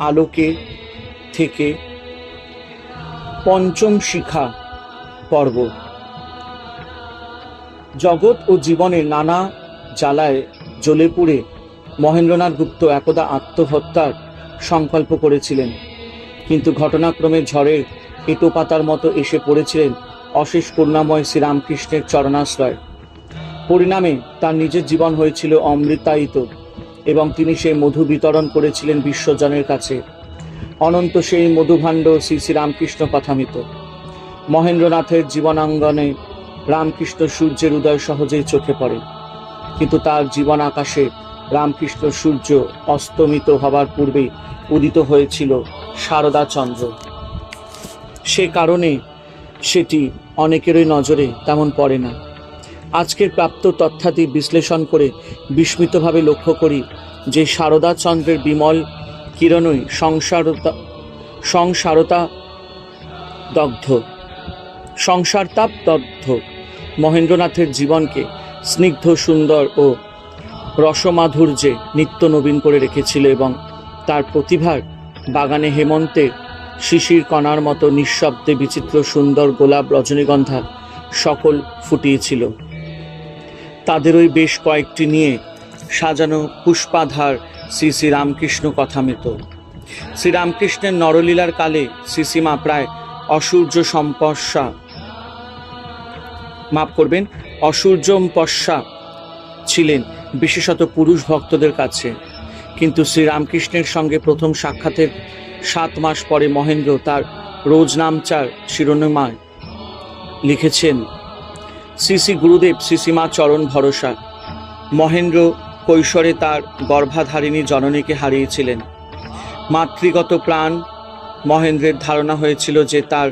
আলোকে থেকে পঞ্চম শিখা পর্ব। জগৎ ও জীবনের নানা জ্বালায় জ্বলে পুড়ে মহেন্দ্রনাথ গুপ্ত একদা আত্মহত্যার সংকল্প করেছিলেন। কিন্তু ঘটনাক্রমে ঝড়ের এটো পাতার মতো এসে পড়েছিলেন অশেষ করুণাময় শ্রীরামকৃষ্ণের চরণাশ্রয়। পরিণামে তার নিজের জীবন হয়েছিল অমৃতায়িত। এবং তিনি সেই মধু বিতরণ করেছিলেন বিশ্বজনের কাছে। অনন্ত সেই মধুভাণ্ড শ্রী শ্রী রামকৃষ্ণ কথামিত মহেন্দ্রনাথের জীবনাঙ্গনে রামকৃষ্ণ সূর্যের উদয় সহজেই চোখে পড়ে। কিন্তু তার জীবন আকাশে রামকৃষ্ণ সূর্য অস্তমিত হবার পূর্বেই উদিত হয়েছিল শারদা চন্দ্র। সে কারণে সেটি অনেকেরই নজরে তেমন পড়ে না। আজকের প্রাপ্ত তথ্যাদি বিশ্লেষণ করে বিস্মিতভাবে লক্ষ্য করি যে শারদা চন্দ্রের বিমল কিরণই সংসারতা সংসারতা দগ্ধ। সংসারতাপ দগ্ধ। মহেন্দ্রনাথের জীবনকে স্নিগ্ধ, সুন্দর ও রসমাধুর্যে নিত্য নবীন করে রেখেছিল এবং তার প্রতিভার বাগানে হেমন্তের শিশির কণার মতো নিঃশব্দে বিচিত্র সুন্দর গোলাপ রজনীগন্ধা সকল ফুটিয়েছিল। তাদেরই বেশ কয়েকটি নিয়ে সাজানো পুষ্পাধার শ্রী শ্রী রামকৃষ্ণ কথামিত। শ্রীরামকৃষ্ণের নরলীলার কালে শ্রীসীমা প্রায় অসূর্য সম্পর্শা মাফ করবেন অসূর্যম্পস্যা ছিলেন বিশেষত পুরুষ ভক্তদের কাছে। কিন্তু শ্রীরামকৃষ্ণের সঙ্গে প্রথম সাক্ষাতের সাত মাস পরে মহেন্দ্র তার রোজ নামচার শিরোনামায় লিখেছেন শ্রী শ্রী গুরুদেব শ্রীসীমা চরণ ভরসা। মহেন্দ্র কৈশোরে তার গর্ভাধারিণী জননীকে হারিয়েছিলেন। মাতৃগত প্রাণ মহেন্দ্রের ধারণা হয়েছিল যে তার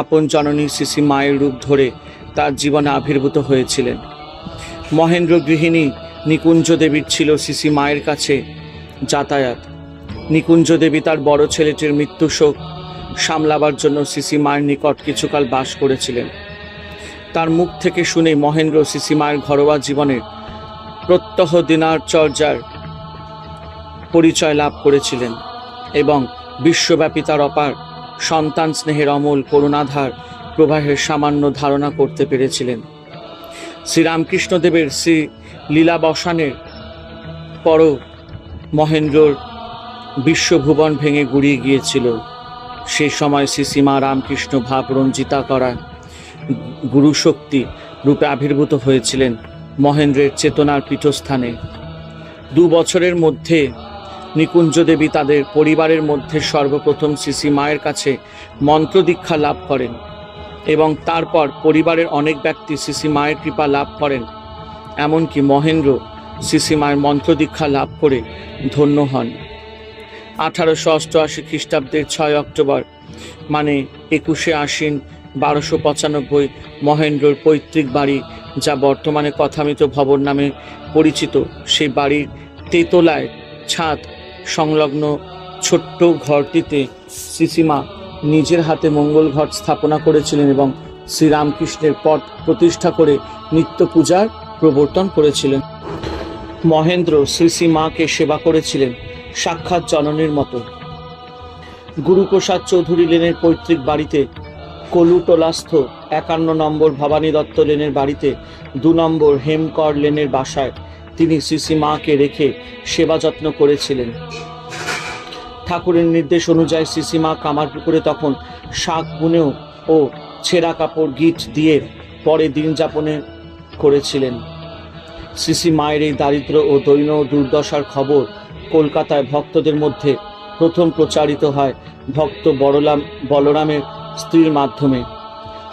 আপন জননী শ্রী মায়ের রূপ ধরে তার জীবনে আবির্ভূত হয়েছিলেন। মহেন্দ্র গৃহিণী নিকুঞ্জ দেবীর ছিল শ্রী মায়ের কাছে যাতায়াত। নিকুঞ্জ দেবী তার বড় ছেলেটির মৃত্যু শোক সামলাবার জন্য শ্রী মায়ের নিকট কিছুকাল বাস করেছিলেন। তার মুখ থেকে শুনে মহেন্দ্র মায়ের ঘরোয়া জীবনের প্রত্যহ দিনারচর্যার পরিচয় লাভ করেছিলেন এবং বিশ্বব্যাপী তার অপার সন্তান স্নেহের অমল করুণাধার প্রবাহের সামান্য ধারণা করতে পেরেছিলেন। শ্রীরামকৃষ্ণদেবের শ্রী লীলাবসানের পরও মহেন্দ্রর বিশ্বভুবন ভেঙে গুড়িয়ে গিয়েছিল। সে সময় শ্রী সীমা রামকৃষ্ণ ভাব রঞ্জিতা করা গুরুশক্তি রূপে আবির্ভূত হয়েছিলেন মহেন্দ্রের চেতনার পীঠস্থানে। দু বছরের মধ্যে নিকুঞ্জ দেবী তাদের পরিবারের মধ্যে সর্বপ্রথম শ্রী মায়ের কাছে মন্ত্র দীক্ষা লাভ করেন এবং তারপর পরিবারের অনেক ব্যক্তি শ্রী মায়ের কৃপা লাভ করেন। এমনকি মহেন্দ্র শ্রী মায়ের মন্ত্র দীক্ষা লাভ করে ধন্য হন। আঠারোশো অষ্টআশি খ্রিস্টাব্দের ছয় অক্টোবর মানে একুশে আশ্বিন বারোশো পঁচানব্বই মহেন্দ্রর পৈতৃক বাড়ি, যা বর্তমানে কথামিত ভবন নামে পরিচিত। সেই বাড়ির তেতলায় ছাদ, সংলগ্ন ছোট্ট ঘরটিতে শ্রীসীমা নিজের হাতে মঙ্গল ঘট স্থাপনা করেছিলেন এবং শ্রীরামকৃষ্ণের পট প্রতিষ্ঠা করে নিত্য পূজার প্রবর্তন করেছিলেন। মহেন্দ্র শ্রী মাকে সেবা করেছিলেন সাক্ষাৎ জননীর মতো। গুরুপ্রসাদ চৌধুরী লেনের পৈতৃক বাড়িতে কলুটোলাস্থ একান্ন নম্বর ভবানী দত্ত লেনের বাড়িতে, দু নম্বর হেমকর লেনের বাসায় তিনি শ্রী মাকে রেখে সেবা যত্ন করেছিলেন। ঠাকুরের নির্দেশ অনুযায়ী শ্রী মা কামারপুকুরে তখন শাক বুনেও ও ছেঁড়া কাপড়, গিট দিয়ে পরে দিন যাপনে করেছিলেন। শ্রী মায়ের এই দারিদ্র ও দৈন দুর্দশার খবর কলকাতায় ভক্তদের মধ্যে প্রথম প্রচারিত হয় ভক্ত বড়লাম বলরামের স্ত্রীর মাধ্যমে।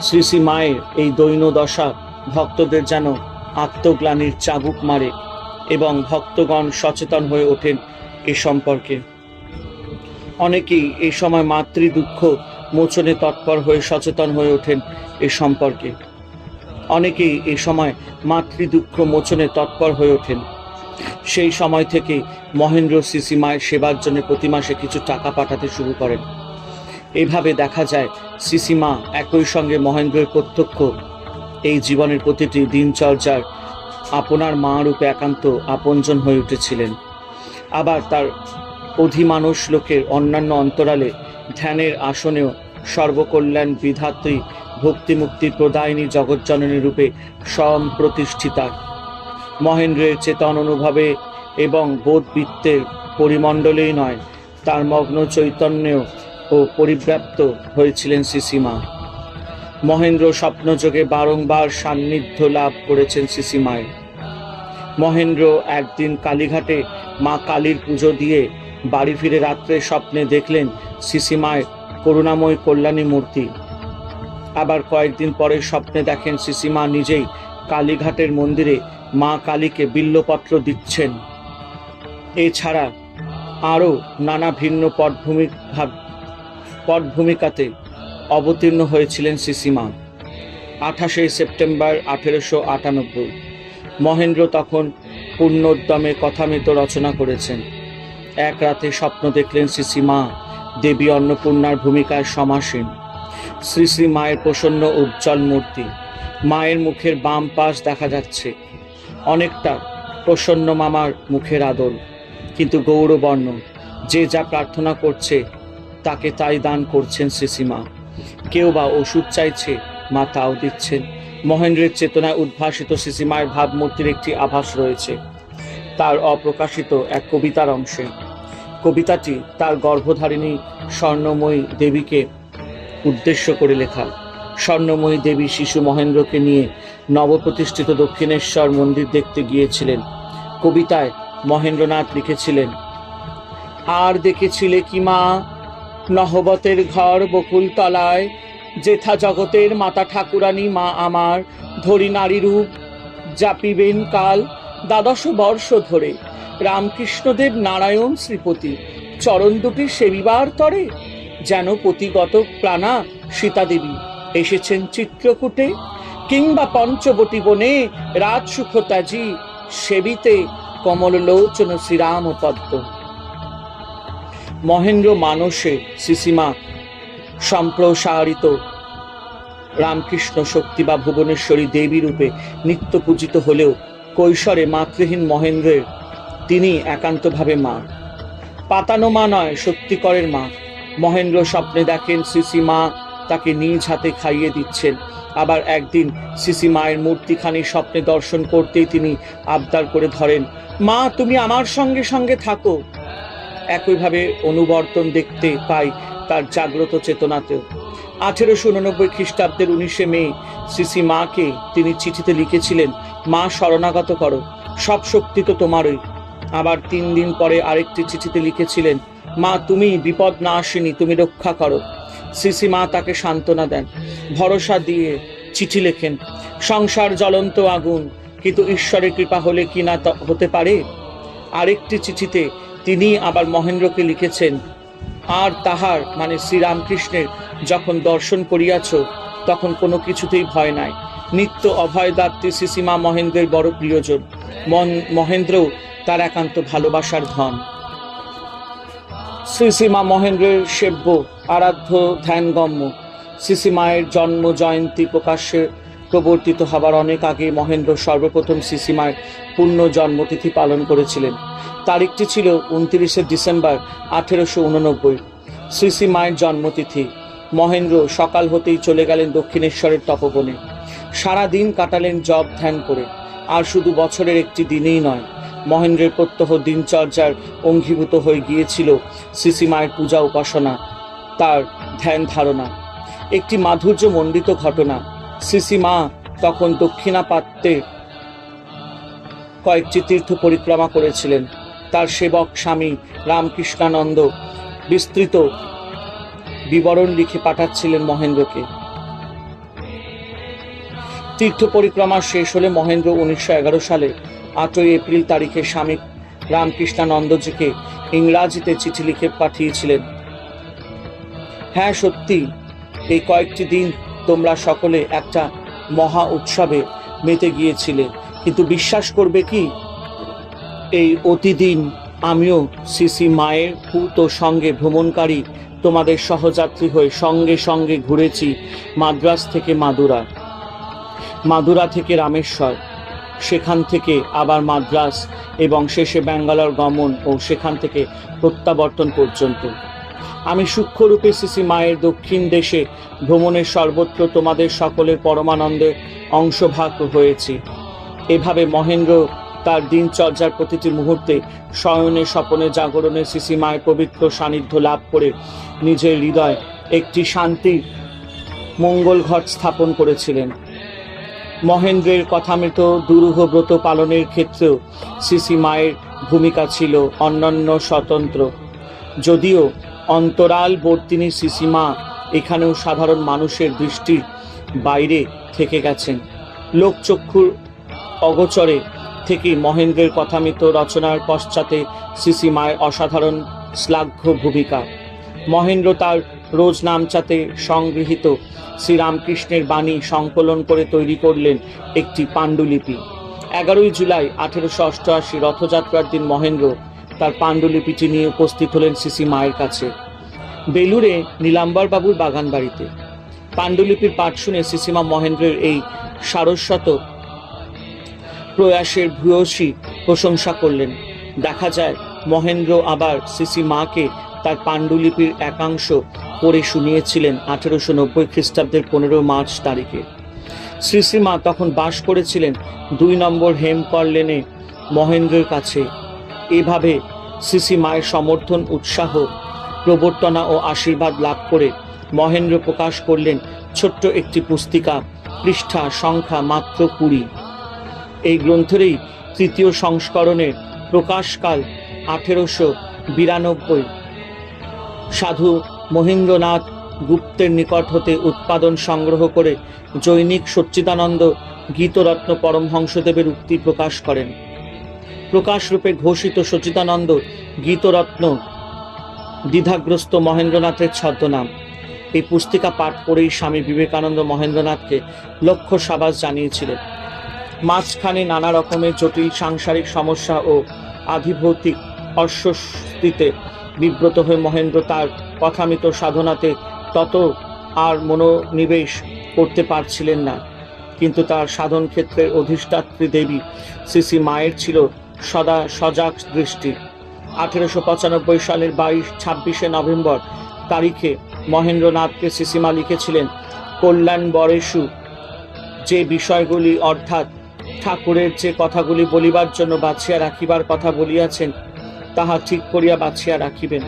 শ্রী শ্রী মায়ের এই দৈন দশা ভক্তদের যেন আত্মগ্লানির চাবুক মারে এবং ভক্তগণ সচেতন হয়ে ওঠেন এ সম্পর্কে। অনেকেই এই সময় মাতৃ দুঃখ মোচনে তৎপর হয়ে সচেতন হয়ে ওঠেন এ সম্পর্কে। অনেকেই এই সময় মাতৃ দুঃখ মোচনে তৎপর হয়ে ওঠেন। সেই সময় থেকে মহেন্দ্র সিসি মায়ের সেবার জন্য প্রতি মাসে কিছু টাকা পাঠাতে শুরু করেন। এইভাবে দেখা যায় সিসিমা একই সঙ্গে মহেন্দ্রের প্রত্যক্ষ। এই জীবনের প্রতিটি দিনচর্যার আপনার মা রূপে একান্ত আপনজন হয়ে উঠেছিলেন। আবার তার অধিমানুষ লোকের অন্যান্য অন্তরালে ধ্যানের আসনেও সর্বকল্যাণ বিধাত্রী ভক্তিমুক্তির প্রদায়িনী জগজ্জননী রূপে সম্প্রতিষ্ঠিতা। মহেন্দ্রের চেতন অনুভবে এবং বোধবৃত্তের পরিমণ্ডলেই নয়, তার মগ্ন চৈতন্যেও ও পরিব্যাপ্ত হয়েছিলেন সিসিমা। মহেন্দ্র স্বপ্নযোগে বারংবার সান্নিধ্য লাভ করেছেন সিসিমায়ের মহেন্দ্র একদিন কালীঘাটে মা কালীর পুজো দিয়ে বাড়ি ফিরে রাত্রে স্বপ্নে দেখলেন সিসিমায় করুণাময় কল্যাণী মূর্তি। আবার কয়েকদিন পরে স্বপ্নে দেখেন সিসিমা নিজেই কালীঘাটের মন্দিরে মা কালীকে বিল্লপত্র দিচ্ছেন। এছাড়া আরও নানা ভিন্ন পটভূমি ভাব- পটভূমিকাতে অবতীর্ণ হয়েছিলেন সিসিমা। আঠাশে সেপ্টেম্বর আঠেরোশো আটানব্বই, মহেন্দ্র তখন পূর্ণোদ্যমে কথামিত রচনা করেছেন। এক রাতে স্বপ্ন দেখলেন সিসিমা দেবী অন্নপূর্ণার ভূমিকায় সমাসীন। শ্রী শ্রী মায়ের প্রসন্ন উজ্জ্বল মূর্তি, মায়ের মুখের বাম পাশ দেখা যাচ্ছে। অনেকটা প্রসন্ন মামার মুখের আদল, কিন্তু গৌরবর্ণ, যে যা প্রার্থনা করছে তাকে তাই দান করছেন সিসিমা। কেউ বা ওষুধ চাইছে, মা তাও দিচ্ছেন। মহেন্দ্রের চেতনায় উদ্ভাসিত সিসিমায়ের ভাবমূর্তির একটি আভাস রয়েছে। তার অপ্রকাশিত এক কবিতার অংশে। কবিতাটি তার গর্ভধারিণী স্বর্ণময়ী দেবীকে উদ্দেশ্য করে লেখা। স্বর্ণময়ী দেবী শিশু মহেন্দ্রকে নিয়ে নবপ্রতিষ্ঠিত দক্ষিণেশ্বর মন্দির দেখতে গিয়েছিলেন। কবিতায় মহেন্দ্রনাথ লিখেছিলেন, আর দেখেছিলে কি মা? নহবতের ঘর বকুল তলায় জেঠা জগতের মাতা ঠাকুরানী মা আমার ধরি নারী রূপ জাপিবেন কাল দ্বাদশ বর্ষ ধরে। রামকৃষ্ণদেব নারায়ণ শ্রীপতি, চরণ দুটি সেবিবার তরে, যেন পতিগত প্রাণা সীতাদেবী। এসেছেন চিত্রকূটে, কিংবা পঞ্চবটি বনে রাজসুখতাজি সেবিতে কমললোচন শ্রীরাম পদ্ম মহেন্দ্র মানসে সিসিমা, সম্প্রসারিত রামকৃষ্ণ শক্তি বা ভুবনেশ্বরী দেবী রূপে নিত্য পূজিত হলেও কৈশোরে মাতৃহীন মহেন্দ্রের তিনি একান্তভাবে মা। পাতানো মা নয়, সত্যিকরের মা। মহেন্দ্র স্বপ্নে দেখেন সিসি মা তাকে নিজ হাতে খাইয়ে দিচ্ছেন। আবার একদিন সিসি মায়ের মূর্তিখানি স্বপ্নে দর্শন করতেই তিনি আবদার করে ধরেন, মা, তুমি আমার সঙ্গে সঙ্গে থাকো। একইভাবে অনুবর্তন দেখতে পাই তার জাগ্রত চেতনাতেও। আঠেরোশো উননব্বই খ্রিস্টাব্দের উনিশে মে শ্রী মাকে তিনি চিঠিতে লিখেছিলেন, মা, শরণাগত করো, সব শক্তি তো তোমারই। আবার তিন দিন পরে আরেকটি চিঠিতে লিখেছিলেন, মা, তুমি বিপদ না আসেনি, তুমি রক্ষা করো। শ্রী মা তাকে সান্ত্বনা দেন, ভরসা দিয়ে চিঠি লেখেন, সংসার জ্বলন্ত আগুন, কিন্তু ঈশ্বরের কৃপা হলে কি না হতে পারে? আরেকটি চিঠিতে তিনি আবার মহেন্দ্রকে লিখেছেন, আর তাহার মানে শ্রীরামকৃষ্ণের যখন দর্শন করিয়াছ, তখন কোনো কিছুতেই ভয় নাই। নিত্য অভয়দাত্রী শ্রীসীমা মহেন্দ্রের বড় প্রিয়জন। মন, মহেন্দ্রও তার একান্ত ভালোবাসার ধন। শ্রীসীমা মহেন্দ্রের সেব্য, আরাধ্য, ধ্যানগম্য। শ্রীসীমায়ের জন্ম জয়ন্তী প্রকাশ্যে প্রবর্তিত হবার অনেক আগে মহেন্দ্র সর্বপ্রথম শ্রীসীমায়ের পূর্ণ জন্মতিথি পালন করেছিলেন। তারিখটি ছিল উনত্রিশে ডিসেম্বর আঠেরোশো উননব্বই। শ্রী মায়ের জন্মতিথি। মহেন্দ্র সকাল হতেই চলে গেলেন দক্ষিণেশ্বরের তপবনে। সারা দিন কাটালেন জব ধ্যান করে। আর শুধু বছরের একটি দিনেই নয়, মহেন্দ্রের প্রত্যহ দিনচর্যার অঙ্গীভূত হয়ে গিয়েছিল শ্রী মায়ের পূজা উপাসনা, তার ধ্যান ধারণা। একটি মাধুর্য মণ্ডিত ঘটনা শ্রী মা তখন দক্ষিণা পাত্রে কয়েকটি তীর্থ পরিক্রমা করেছিলেন। তার সেবক স্বামী রামকৃষ্ণানন্দ বিস্তৃত বিবরণ লিখে পাঠাচ্ছিলেন মহেন্দ্রকে। তীর্থ পরিক্রমা শেষ হলে মহেন্দ্র উনিশশো এগারো সালে আটই এপ্রিল তারিখে স্বামী রামকৃষ্ণানন্দজিকে ইংরাজিতে চিঠি লিখে পাঠিয়েছিলেন। হ্যাঁ সত্যি, এই কয়েকটি দিন তোমরা সকলে একটা মহা উৎসবে মেতে গিয়েছিলে। কিন্তু বিশ্বাস করবে কি? এই অতিদিন আমিও সিসি মায়ের পুত সঙ্গে ভ্রমণকারী তোমাদের সহযাত্রী হয়ে সঙ্গে সঙ্গে ঘুরেছি মাদ্রাজ থেকে মাদুরা। মাদুরা থেকে রামেশ্বর, সেখান থেকে আবার মাদ্রাস এবং শেষে ব্যাঙ্গালোর গমন ও সেখান থেকে প্রত্যাবর্তন পর্যন্ত। আমি সূক্ষ্মরূপে সিসি মায়ের দক্ষিণ দেশে ভ্রমণের সর্বত্র তোমাদের সকলের পরমানন্দে অংশভাগ হয়েছি। এভাবে মহেন্দ্র তার দিনচর্যার প্রতিটি মুহূর্তে শয়নে স্বপনে জাগরণে সিসি মায়ের পবিত্র সান্নিধ্য লাভ করে নিজের হৃদয় একটি শান্তির মঙ্গল ঘট স্থাপন করেছিলেন। মহেন্দ্রের কথামৃত দুরূহ ব্রত পালনের ক্ষেত্রেও সিসি মায়ের ভূমিকা ছিল অন্যান্য স্বতন্ত্র। যদিও অন্তরালবর্তিনী সিসিমা এখানেও সাধারণ মানুষের দৃষ্টির বাইরে থেকে গেছেন। লোকচক্ষুর অগোচরে থেকে মহেন্দ্রের কথামিত রচনার পশ্চাতে সিসি মায়ের অসাধারণ শ্লাঘ্য ভূমিকা। মহেন্দ্র তার রোজ নামচাতে সংগৃহীত শ্রীরামকৃষ্ণের বাণী সংকলন করে তৈরি করলেন একটি পাণ্ডুলিপি। এগারোই জুলাই আঠেরোশো অষ্টআশি রথযাত্রার দিন মহেন্দ্র তার পাণ্ডুলিপিটি নিয়ে উপস্থিত হলেন সিসি মায়ের কাছে। বেলুরে নীলাম্বর বাবুর বাগান বাড়িতে পাণ্ডুলিপির পাঠ শুনে সিসিমা মহেন্দ্রের এই সারস্বত প্রয়াসের ভূয়সী প্রশংসা করলেন। দেখা যায়, মহেন্দ্র আবার সিসি মাকে তার পাণ্ডুলিপির একাংশ পড়ে শুনিয়েছিলেন আঠেরোশো নব্বই খ্রিস্টাব্দের পনেরো মার্চ তারিখে। শ্রীমা তখন বাস করেছিলেন দুই নম্বর হেমকর লেনে মহেন্দ্রের কাছে। এভাবে সিসি মায়ের সমর্থন, উৎসাহ, প্রবর্তনা ও আশীর্বাদ লাভ করে মহেন্দ্র প্রকাশ করলেন ছোট্ট একটি পুস্তিকা, পৃষ্ঠা, সংখ্যা মাত্র কুড়ি। এই গ্রন্থেরই তৃতীয় সংস্করণের প্রকাশকাল আঠেরোশো বিরানব্বই। সাধু মহেন্দ্রনাথ গুপ্তের নিকট হতে উৎপাদন সংগ্রহ করে জৈনিক সচ্চিদানন্দ গীতরত্ন পরমহংসদেবের উক্তি প্রকাশ করেন। প্রকাশরূপে ঘোষিত সচিতানন্দ গীতরত্ন দ্বিধাগ্রস্ত মহেন্দ্রনাথের ছদ্মনাম। এই পুস্তিকা পাঠ করেই স্বামী বিবেকানন্দ মহেন্দ্রনাথকে লক্ষ্য সাবাস জানিয়েছিলেন। মাঝখানে নানা রকমের জটিল সাংসারিক সমস্যা ও আধিভৌতিক অস্বস্তিতে বিব্রত হয়ে মহেন্দ্র তার কথামিত সাধনাতে তত আর মনোনিবেশ করতে পারছিলেন না। কিন্তু তার সাধন ক্ষেত্রের অধিষ্ঠাত্রী দেবী শ্রী শ্রী মায়ের ছিল সদা সজাগ দৃষ্টি। আঠেরোশো পঁচানব্বই সালের বাইশ, ছাব্বিশে নভেম্বর তারিখে মহেন্দ্রনাথকে সিসিমা লিখেছিলেন, কল্যাণ বরেশু, যে বিষয়গুলি অর্থাৎ ঠাকুরের যে কথাগুলি বলিবার জন্য বাছিয়া রাখিবার কথা বলিয়াছেন, তাহা ঠিক করিয়া বাছিয়া রাখিবেন।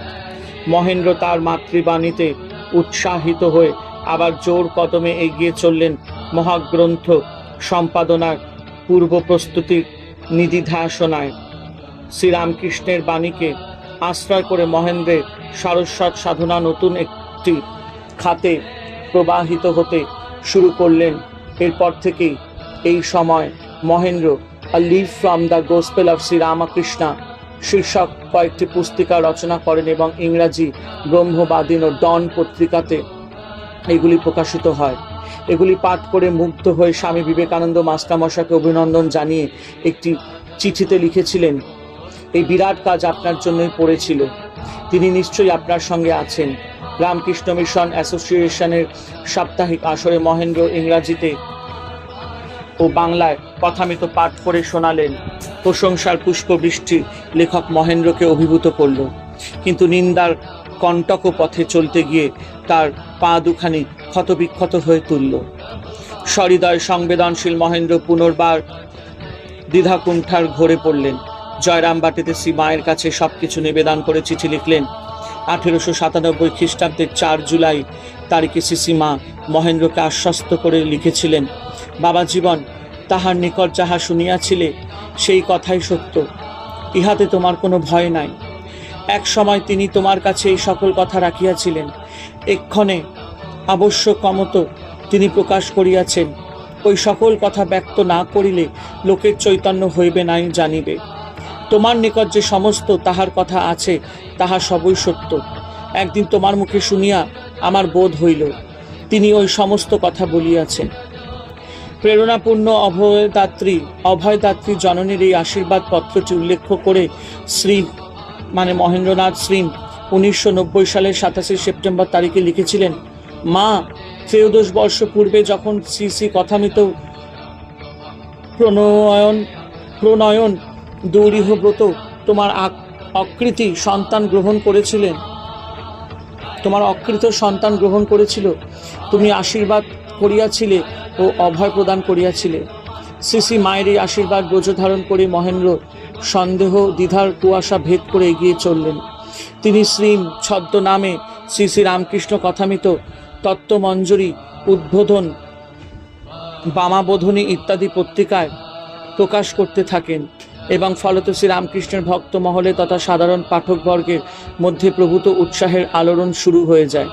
মহেন্দ্র তার মাতৃবাণীতে উৎসাহিত হয়ে আবার জোর কদমে এগিয়ে চললেন মহাগ্রন্থ সম্পাদনার পূর্ব প্রস্তুতির নিধিধ্যাসনায়। শ্রীরামকৃষ্ণের বাণীকে আশ্রয় করে মহেন্দ্রের সারস্বত সাধনা নতুন একটি খাতে প্রবাহিত হতে শুরু করলেন। এরপর থেকেই এই সময় Mahendra a leaf from the gospel of Shri Ramakrishna শীর্ষক কয়েকটি পুস্তিকা রচনা করেন এবং ইংরাজি ব্রহ্মবাদিন ও ডন পত্রিকাতে এগুলি প্রকাশিত হয়। এগুলি পাঠ করে মুগ্ধ হয়ে স্বামী বিবেকানন্দ মাস্টারমশাকে অভিনন্দন জানিয়ে একটি চিঠিতে লিখেছিলেন, এই বিরাট কাজ আপনার জন্যই পড়েছিল। তিনি নিশ্চয়ই আপনার সঙ্গে আছেন। রামকৃষ্ণ মিশন অ্যাসোসিয়েশনের সাপ্তাহিক আসরে মহেন্দ্র ইংরাজিতে ও বাংলায় কথামিত পাঠ করে শোনালেন। প্রশংসার পুষ্পবৃষ্টি লেখক মহেন্দ্রকে অভিভূত করল। কিন্তু নিন্দার কণ্টক পথে চলতে গিয়ে তার পা দুখানি ক্ষতবিক্ষত হয়ে তুলল। সহৃদয় সংবেদনশীল মহেন্দ্র পুনর্বার দ্বিধাকুণ্ঠার ঘোরে পড়লেন। জয়রাম বাটিতে শ্রী মায়ের কাছে সবকিছু নিবেদন করে চিঠি লিখলেন, আঠেরোশো সাতানব্বই খ্রিস্টাব্দের চার জুলাই তারিখে সিসিমা মহেন্দ্রকে আশ্বস্ত করে লিখেছিলেন, বাবা জীবন, তাহার নিকট যাহা শুনিয়াছিলে, সেই কথাই সত্য। ইহাতে তোমার কোনো ভয় নাই। এক সময় তিনি তোমার কাছে এই সকল কথা রাখিয়াছিলেন। এক্ষণে আবশ্যক কমত তিনি প্রকাশ করিয়াছেন। ওই সকল কথা ব্যক্ত না করিলে লোকের চৈতন্য হইবে নাই জানিবে। তোমার নিকট যে সমস্ত তাহার কথা আছে, তাহা সবই সত্য। একদিন তোমার মুখে শুনিয়া আমার বোধ হইল, তিনি ওই সমস্ত কথা বলিয়াছেন। প্রেরণাপূর্ণ অভয়দাত্রী অভয়দাত্রী জননীর এই আশীর্বাদ পত্রটি উল্লেখ করে শ্রী মানে মহেন্দ্রনাথ শ্রী উনিশশো নব্বই সালের সাতাশে সেপ্টেম্বর তারিখে লিখেছিলেন, মা, ত্রয়োদশ বর্ষ পূর্বে যখন শ্রী শ্রী কথামিত প্রণয়ন প্রণয়ন দৌরিহ ব্রত তোমার অকৃতি সন্তান গ্রহণ করেছিলেন, তোমার অকৃত সন্তান গ্রহণ করেছিল, তুমি আশীর্বাদ করিয়াছিলে ও অভয় প্রদান করিয়াছিলে। শ্রী মায়ের এই আশীর্বাদ ব্রজ ধারণ করে মহেন্দ্র সন্দেহ, দ্বিধার, কুয়াশা ভেদ করে এগিয়ে চললেন। তিনি শ্রী ছদ্ম নামে শ্রী শ্রী রামকৃষ্ণ কথামিত তত্ত্বমঞ্জুরি, উদ্বোধন, বামাবোধনী ইত্যাদি পত্রিকায় প্রকাশ করতে থাকেন এবং ফলত শ্রী রামকৃষ্ণের ভক্ত মহলে তথা সাধারণ পাঠকবর্গের মধ্যে প্রভূত উৎসাহের আলোড়ন শুরু হয়ে যায়।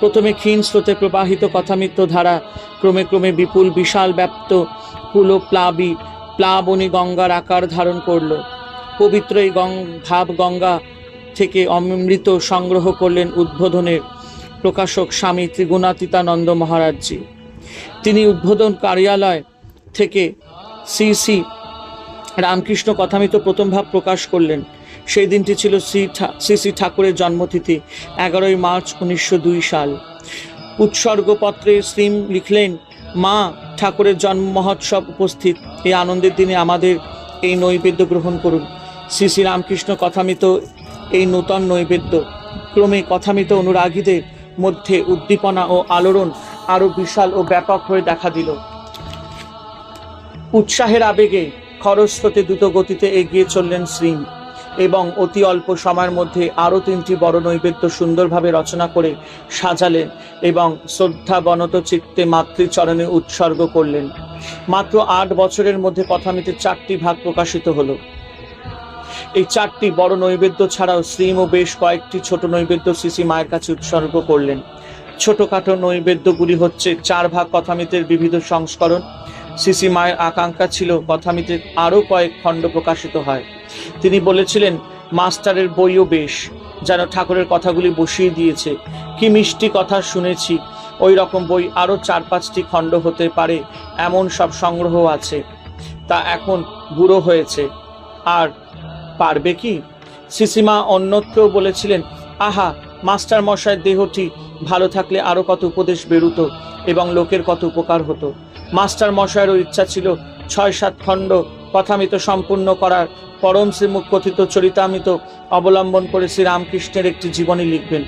প্রথমে ক্ষীণ স্রোতে প্রবাহিত কথামিত্র ধারা ক্রমে ক্রমে বিপুল, বিশাল, ব্যাপ্ত, কুলপ্লাবী, প্লাবনী গঙ্গার আকার ধারণ করল। পবিত্র এই গং, ভাব গঙ্গা থেকে অমৃত সংগ্রহ করলেন উদ্বোধনের প্রকাশক স্বামী ত্রিগুণাতীতানন্দ মহারাজজি। তিনি উদ্বোধন কার্যালয় থেকে শ্রী শ্রী রামকৃষ্ণ কথামিত প্রথম ভাব প্রকাশ করলেন। সেই দিনটি ছিল শ্রী শ্রী শ্রী ঠাকুরের জন্মতিথি, এগারোই মার্চ উনিশশো দুই সাল। উৎসর্গপত্রে শ্রী লিখলেন, মা, ঠাকুরের জন্ম মহোৎসব উপস্থিত। এই আনন্দের দিনে আমাদের এই নৈবেদ্য গ্রহণ করুন। শ্রী শ্রী রামকৃষ্ণ কথামিত এই নূতন নৈবেদ্য। ক্রমে কথামিত অনুরাগীদের মধ্যে উদ্দীপনা ও আলোড়ন আরও বিশাল ও ব্যাপক হয়ে দেখা দিল। উৎসাহের আবেগে খরস্রোতে দ্রুত গতিতে এগিয়ে চললেন শ্রী এবং অতি অল্প সময়ের মধ্যে আরও তিনটি বড় নৈবেদ্য সুন্দরভাবে রচনা করে সাজালেন এবং শ্রদ্ধা শ্রদ্ধাবনত চিত্তে মাতৃচরণে উৎসর্গ করলেন। মাত্র আট বছরের মধ্যে কথামিতে চারটি ভাগ প্রকাশিত হলো। এই চারটি বড় নৈবেদ্য ছাড়াও শ্রীম ও বেশ কয়েকটি ছোট নৈবেদ্য শ্রী মায়ের কাছে উৎসর্গ করলেন। ছোটখাটো নৈবেদ্যগুলি হচ্ছে চার ভাগ কথামিতের বিবিধ সংস্করণ। সিসি মায়ের আকাঙ্ক্ষা ছিল কথামিতে আরও কয়েক খণ্ড প্রকাশিত হয়। তিনি বলেছিলেন, মাস্টারের বইও বেশ, যেন ঠাকুরের কথাগুলি বসিয়ে দিয়েছে। কি মিষ্টি কথা শুনেছি, ওই রকম বই আরও চার পাঁচটি খণ্ড হতে পারে, এমন সব সংগ্রহ আছে। তা এখন বুড়ো হয়েছে, আর পারবে কি? সিসিমা অন্যত্র বলেছিলেন, আহা, মাস্টার মশাইয়ের দেহটি ভালো থাকলে আরও কত উপদেশ বেরুতো এবং লোকের কত উপকার হতো। মাস্টার মশাইয়েরও ইচ্ছা ছিল ছয় সাত খণ্ড কথামিত সম্পূর্ণ করার। পরম শ্রীমুখ কথিত চরিতামিত অবলম্বন করে শ্রী রামকৃষ্ণের একটি জীবনী লিখবেন।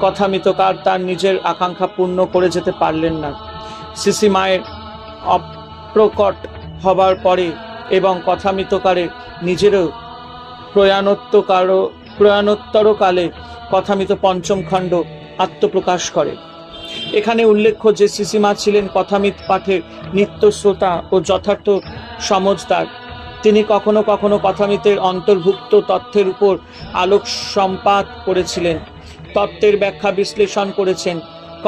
কথামিতকার তার নিজের আকাঙ্ক্ষা পূর্ণ করে যেতে পারলেন না। সিসি মায়ের অপ্রকট হবার পরে এবং কথামিতকারের নিজেরও প্রয়াণোত্তকার প্রয়াণোত্তরকালে কথামিত পঞ্চম খণ্ড আত্মপ্রকাশ করে। এখানে উল্লেখ্য যে সিসিমা ছিলেন কথামিত পাঠের নিত্য শ্রোতা ও যথার্থ সমজদার তিনি কখনো কখনো কথামিতের অন্তর্ভুক্ত তথ্যের উপর আলোক সম্পাদ করেছিলেন, তত্ত্বের ব্যাখ্যা বিশ্লেষণ করেছেন।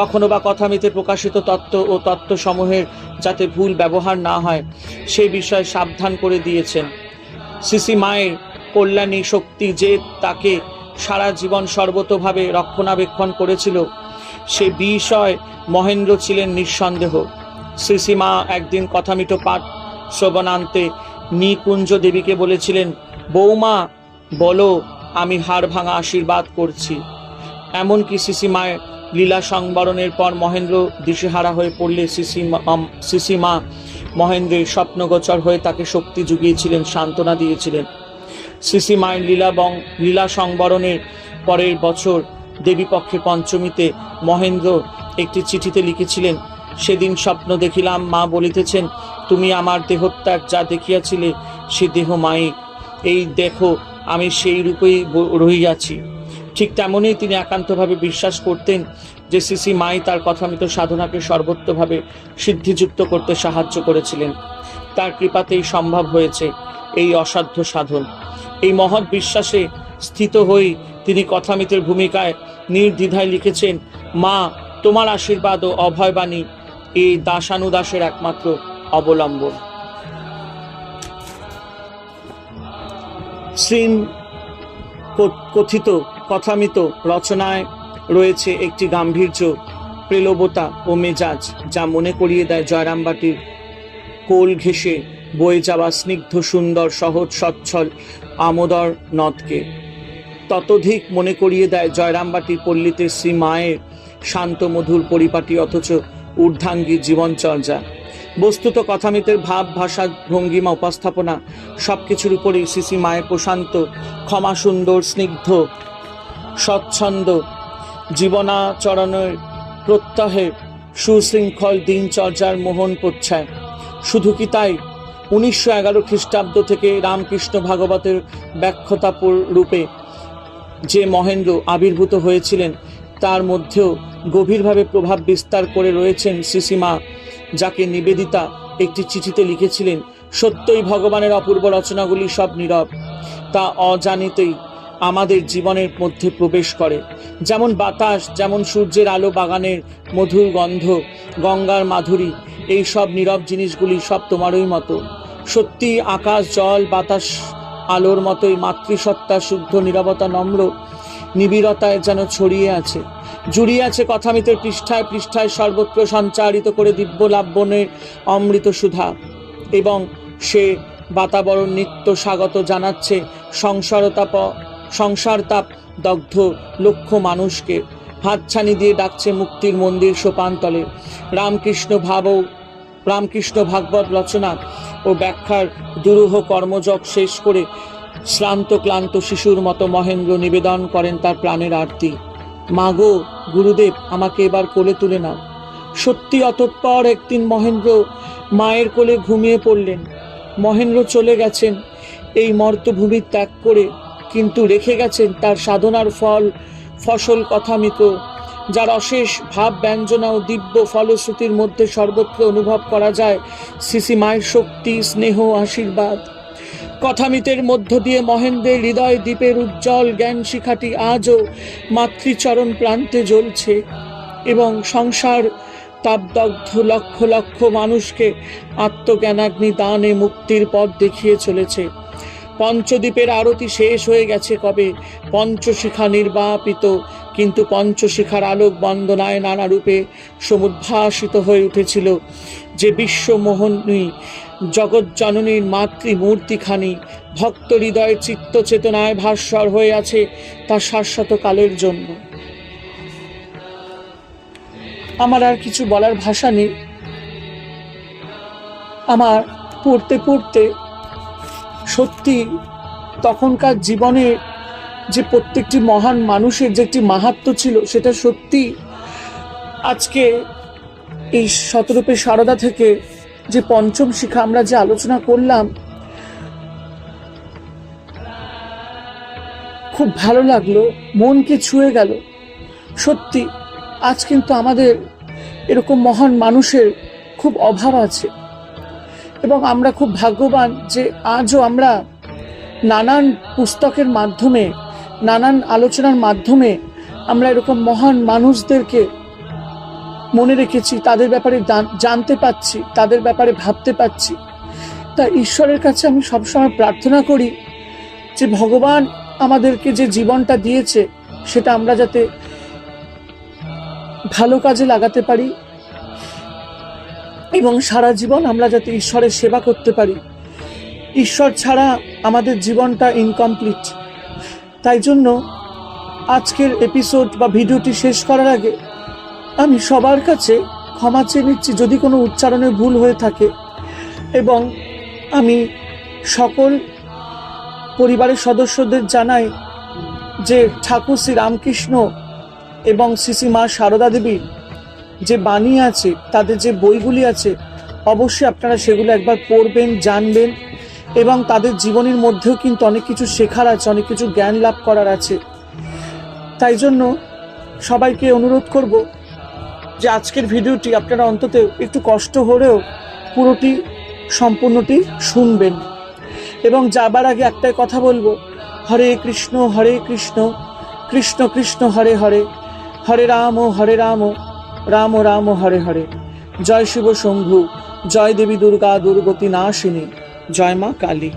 কখনো বা কথামিতে প্রকাশিত তত্ত্ব ও তত্ত্বসমূহের যাতে ভুল ব্যবহার না হয় সেই বিষয়ে সাবধান করে দিয়েছেন। সিসি মায়ের কল্যাণী শক্তি যে তাকে সারা জীবন সর্বতোভাবে রক্ষণাবেক্ষণ করেছিল, সে বিষয় মহেন্দ্র ছিলেন নিঃসন্দেহ। শ্রীসীমা একদিন কথামিত পাঠ শ্রবণান্তে নিকুঞ্জ দেবীকে বলেছিলেন, বৌমা, বলো, আমি হাড় ভাঙা আশীর্বাদ করছি। এমনকি সিসিমায়ের লীলা সংবরণের পর মহেন্দ্র দিশেহারা হয়ে পড়লে সিসিমা সিসিমা মহেন্দ্রের স্বপ্নগোচর হয়ে তাকে শক্তি জুগিয়েছিলেন সান্ত্বনা দিয়েছিলেন। সিসি মায়ের লীলা বং, লীলা সংবরণের পরের বছর দেবীপক্ষে পঞ্চমীতে মহেন্দ্র একটি চিঠিতে লিখেছিলেন, সেদিন স্বপ্ন দেখিলাম, মা বলিতেছেন, তুমি আমার দেহত্যাগ যা দেখিয়াছিলে, সে দেহ মায়ে এই দেখো, আমি সেই রূপেই রহিয়াছি। ঠিক তেমনই তিনি একান্তভাবে বিশ্বাস করতেন যে সিসি মাই তার কথামিত সাধনাকে সর্বত্রভাবে সিদ্ধিযুক্ত করতে সাহায্য করেছিলেন। তার কৃপাতেই সম্ভব হয়েছে এই অসাধ্য সাধন। এই মহৎ বিশ্বাসে স্থিত হয়ে তিনি কথামিতের ভূমিকায় নির্দ্বিধায় লিখেছেন, মা, তোমার আশীর্বাদ ও অভয়বাণী এই দাসানুদাসের একমাত্র অবলম্বন। শ্রীন কথিত কথামিত রচনায় রয়েছে একটি গাম্ভীর্য, প্রেলবতা ও মেজাজ, যা মনে করিয়ে দেয় জয়রামবাটির কোল ঘেঁষে বয়ে যাওয়া স্নিগ্ধ, সুন্দর, সহজ, সচ্ছল, আমোদর নদকে। ততোধিক মনে করিয়ে দেয় জয়রামবাটির পল্লীতে শ্রী মায়ের শান্ত, মধুর পরিপাটি, অথচ ঊর্ধ্বাঙ্গী জীবনচর্যা। বস্তুত কথামিতের ভাব, ভাষা, ভঙ্গিমা, উপস্থাপনা সব কিছুর উপরেই শ্রী মায়ের প্রশান্ত, ক্ষমা সুন্দর, স্নিগ্ধ, স্বচ্ছন্দ জীবনাচরণের প্রত্যহে সুশৃঙ্খল দিনচর্যার মোহন পোচ্ছায় শুধু কি তাই? উনিশশো এগারো খ্রিস্টাব্দ থেকে রামকৃষ্ণ ভাগবতের ব্যাখ্যতা রূপে যে মহেন্দ্র আবির্ভূত হয়েছিলেন, তার মধ্যেও গভীরভাবে প্রভাব বিস্তার করে রয়েছেন শ্রীসীমা যাকে নিবেদিতা একটি চিঠিতে লিখেছিলেন, সত্যই ভগবানের অপূর্ব রচনাগুলি সব নীরব। তা অজানিতেই আমাদের জীবনের মধ্যে প্রবেশ করে। যেমন বাতাস, যেমন সূর্যের আলো বাগানের মধুর গন্ধ, গঙ্গার মাধুরী এই সব নীরব জিনিসগুলি সব তোমারই মতো। সত্যি আকাশ, জল, বাতাস, আলোর মতোই মাতৃসত্তা, শুদ্ধ নীরবতা, নম্র নিবিড়তায় যেন ছড়িয়ে আছে। জুড়িয়ে আছে কথামিতের পৃষ্ঠায় পৃষ্ঠায় সর্বত্র সঞ্চারিত করে দিব্য লাভ্যনের অমৃত সুধা। এবং সে বাতাবরণ নিত্য স্বাগত জানাচ্ছে সংসারতাপ সংসারতাপ দগ্ধ লক্ষ মানুষকে। হাতছানি দিয়ে ডাকছে মুক্তির মন্দির সোপানতলে। রামকৃষ্ণ ভাবও, রামকৃষ্ণ ভাগবত রচনা ও ব্যাখ্যার দুরূহ কর্মযগ শেষ করে শ্রান্ত ক্লান্ত শিশুর মতো মহেন্দ্র নিবেদন করেন তার প্রাণের আরতি। মাগো, গুরুদেব, আমাকে এবার কোলে তুলে নাও। সত্যি অতঃপর একদিন মহেন্দ্র মায়ের কোলে ঘুমিয়ে পড়লেন। মহেন্দ্র চলে গেছেন, এই মর্তভূমি ত্যাগ করে, কিন্তু রেখে গেছেন তার সাধনার ফল ফসল কথামিত। যার অশেষ ভাব ব্যঞ্জনা ও দিব্য ফলশ্রুতির মধ্যে সর্বত্র অনুভব করা যায় সিসি মায়ের শক্তি, স্নেহ, আশীর্বাদ। কথামিতের মধ্য দিয়ে মহেন্দ্রের হৃদয় দ্বীপের উজ্জ্বল জ্ঞান শিখাটি আজও মাতৃচরণ প্রান্তে জ্বলছে এবং সংসার তাপদগ্ধ লক্ষ লক্ষ মানুষকে আত্মজ্ঞানাগ্নি দানে মুক্তির পথ দেখিয়ে চলেছে। পঞ্চদ্বীপের আরতি শেষ হয়ে গেছে কবে? পঞ্চশিখা নির্বাপিত, কিন্তু পঞ্চশিখার আলোক বন্দনায় নানা রূপে সমুদ্ভাসিত হয়ে উঠেছিল যে বিশ্বমোহনী, জগজ্জননীর মাতৃমূর্তিখানি ভক্ত হৃদয় চিত্ত চেতনায় ভাস্বর হয়ে আছে তার শাশ্বত কালের জন্য। আমার আর কিছু বলার ভাষা নেই। আমার পড়তে পড়তে সত্যি তখনকার জীবনে যে প্রত্যেকটি মহান মানুষের যে একটি মাহাত্ম ছিল, সেটা সত্যি আজকে এই শতরূপে সারদা থেকে যে পঞ্চম শিখা আমরা যে আলোচনা করলাম, খুব ভালো লাগল, মনকে ছুঁয়ে গেল। সত্যি আজ কিন্তু আমাদের এরকম মহান মানুষের খুব অভাব আছে। এবং আমরা খুব ভাগ্যবান যে আজও আমরা নানান পুস্তকের মাধ্যমে, নানান আলোচনার মাধ্যমে আমরা এরকম মহান মানুষদেরকে মনে রেখেছি, তাদের ব্যাপারে জানতে পাচ্ছি, তাদের ব্যাপারে ভাবতে পাচ্ছি। তা ঈশ্বরের কাছে আমি সবসময় প্রার্থনা করি যে ভগবান আমাদেরকে যে জীবনটা দিয়েছে, সেটা আমরা যাতে ভালো কাজে লাগাতে পারি এবং সারা জীবন আমরা যাতে ঈশ্বরের সেবা করতে পারি। ঈশ্বর ছাড়া আমাদের জীবনটা ইনকমপ্লিট তাই জন্য আজকের এপিসোড বা ভিডিওটি শেষ করার আগে আমি সবার কাছে ক্ষমা চেয়ে নিচ্ছি যদি কোনো উচ্চারণে ভুল হয়ে থাকে এবং আমি সকল পরিবারের সদস্যদের জানাই যে ঠাকুর শ্রী রামকৃষ্ণ এবং শ্রী শ্রী মা সারদা দেবীর যে বাণী আছে, তাদের যে বইগুলি আছে, অবশ্যই আপনারা সেগুলো একবার পড়বেন, জানবেন এবং তাদের জীবনের মধ্যেও কিন্তু অনেক কিছু শেখার আছে, অনেক কিছু জ্ঞান লাভ করার আছে। তাই জন্য সবাইকে অনুরোধ করব যে আজকের ভিডিওটি আপনারা অন্তত একটু কষ্ট হলেও পুরোটি, সম্পূর্ণটি শুনবেন। এবং যাবার আগে একটাই কথা বলব, হরে কৃষ্ণ হরে কৃষ্ণ কৃষ্ণ কৃষ্ণ, হরে হরে হরে রাম হরে রাম রাম রাম হরে হরে। জয় শিব শম্ভু, জয় দেবী দুর্গা দুর্গতি নাশিনী, জয় মা কালী।